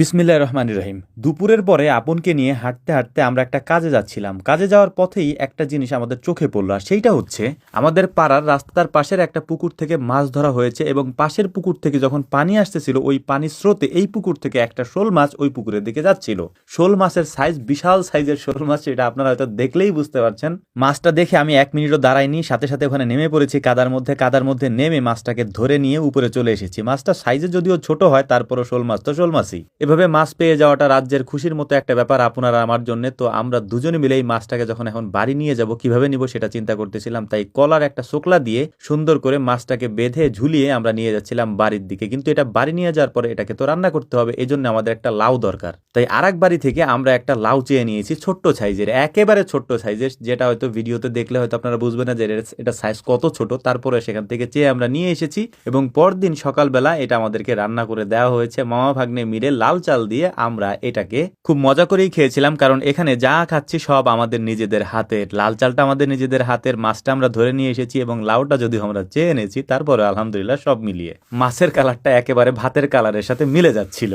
বিসমিল্লাহ রহমান রহিম। দুপুরের পরে আপনকে নিয়ে হাঁটতে হাঁটতে আমরা একটা কাজে যাচ্ছিলাম। কাজে যাওয়ার পথেই একটা জিনিস আমাদের চোখে পড়ল, আর সেইটা হচ্ছে আমাদের পাড়ার রাস্তার পাশের একটা পুকুর থেকে মাছ ধরা হয়েছে এবং পাশের পুকুর থেকে যখন পানি আসতেছিল, ওই পানির স্রোতে এই পুকুর থেকে একটা শোল মাছ ওই পুকুরের দিকে যাচ্ছিল। শোল মাছের সাইজ বিশাল সাইজের শোল মাছ এটা আপনারা হয়তো দেখলেই বুঝতে পারছেন। মাছটা দেখে আমি এক মিনিটও দাঁড়াইনি, সাথে সাথে ওখানে নেমে পড়েছি। কাদার মধ্যে কাদার মধ্যে নেমে মাছটাকে ধরে নিয়ে উপরে চলে এসেছি। মাছটা সাইজে যদিও ছোট হয়, তারপরও শোল মাছ তো শোল মাছই। এভাবে মাছ পেয়ে যাওয়াটা রাজ্যের খুশির মতো একটা ব্যাপার আপনারা আমার জন্য। তো আমরা দুজনে মিলে এই মাছটাকে যখন এখন বাড়ি নিয়ে যাব, কীভাবে নিব সেটা চিন্তা করতেছিলাম। তাই কলার একটা শোকলা দিয়ে সুন্দর করে মাছটাকে বেঁধে ঝুলিয়ে আমরা নিয়ে যাচ্ছিলাম বাড়ির দিকে। কিন্তু এটা বাড়ি নিয়ে যাওয়ার পরে এটাকে তো রান্না করতে হবে, এজন্য জন্য আমাদের একটা লাউ দরকার। তাই আরেক বাড়ি থেকে আমরা একটা লাউ চেয়ে নিয়েছি ছোট্ট সাইজের, একেবারে ছোট্ট সাইজের, যেটা হয়তো ভিডিওতে দেখলে হয়তো আপনারা বুঝবেন না যে এটা সাইজ কত ছোট। তারপরে সেখান থেকে চেয়ে আমরা নিয়ে এসেছি এবং পরদিন সকালবেলা এটা আমাদেরকে রান্না করে দেওয়া হয়েছে। মামা ভাগ্নে মিলে লাল চাল দিয়ে আমরা এটাকে খুব মজা করেই খেয়েছিলাম কারণ এখানে যা খাচ্ছি সব আমাদের নিজেদের হাতের। লাল চালটা আমাদের নিজেদের হাতের, মাছটা আমরা ধরে নিয়ে এসেছি এবং লাউটা যদিও আমরা চেয়ে এনেছি, তারপরে আলহামদুলিল্লাহ সব মিলিয়ে মাছের কালারটা একেবারে ভাতের কালারের সাথে মিলে যাচ্ছিল।